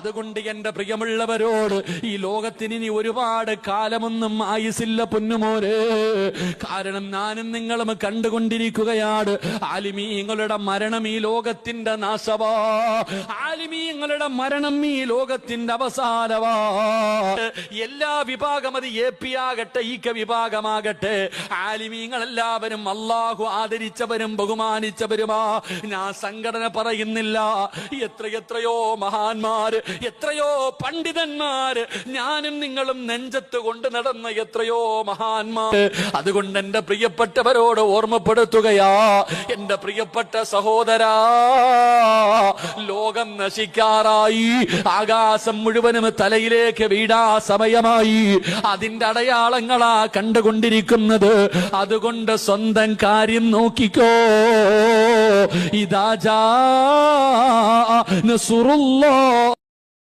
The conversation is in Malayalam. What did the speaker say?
അതുകൊണ്ട് എന്റെ പ്രിയമുള്ളവരോട് ഈ ലോകത്തിന് ഇനി ഒരുപാട് കാലമൊന്നും ആയുസില്ല പൊന്നുമോര്. കാരണം ഞാനും നിങ്ങളും കണ്ടുകൊണ്ടിരിക്കുകയാണ്. ആലിമീങ്ങളുടെ മരണം ഈ ലോകത്തിന്റെ നാശവാ. ആലിമീങ്ങളുടെ മരണം ഈ ലോകത്തിന്റെ അവസാനവാ. എല്ലാ വിഭാഗം അത് എ പി ആകട്ടെ ഈ വിഭാഗമാകട്ടെ. ആലിമീങ്ങൾ എല്ലാവരും അള്ളാഹു ആദരിച്ചവരും ബഹുമാനിച്ചവരുമാ. ഞാൻ സംഘടന പറയുന്നില്ല. എത്ര എത്രയോ മഹാന്മാര് എത്രയോ പണ്ഡിതന്മാര് ഞാനും നിങ്ങളും നെഞ്ചത്ത് കൊണ്ട് നടന്ന എത്രയോ മഹാന്മാര്. അതുകൊണ്ട് എന്റെ പ്രിയപ്പെട്ടവരോട് ഓർമ്മപ്പെടുത്തുകയാ. എന്റെ പ്രിയപ്പെട്ട സഹോദരാ ലോകം നശിക്കാറായി. ആകാശം മുഴുവനും തലയിലേക്ക് വീടാ സമയമായി. അതിന്റെ അടയാളങ്ങളാ കണ്ടുകൊണ്ടിരിക്കുന്നത്. അതുകൊണ്ട് സ്വന്തം കാര്യം നോക്കിക്കോ. ഇതാ നസുറുല്ലാ.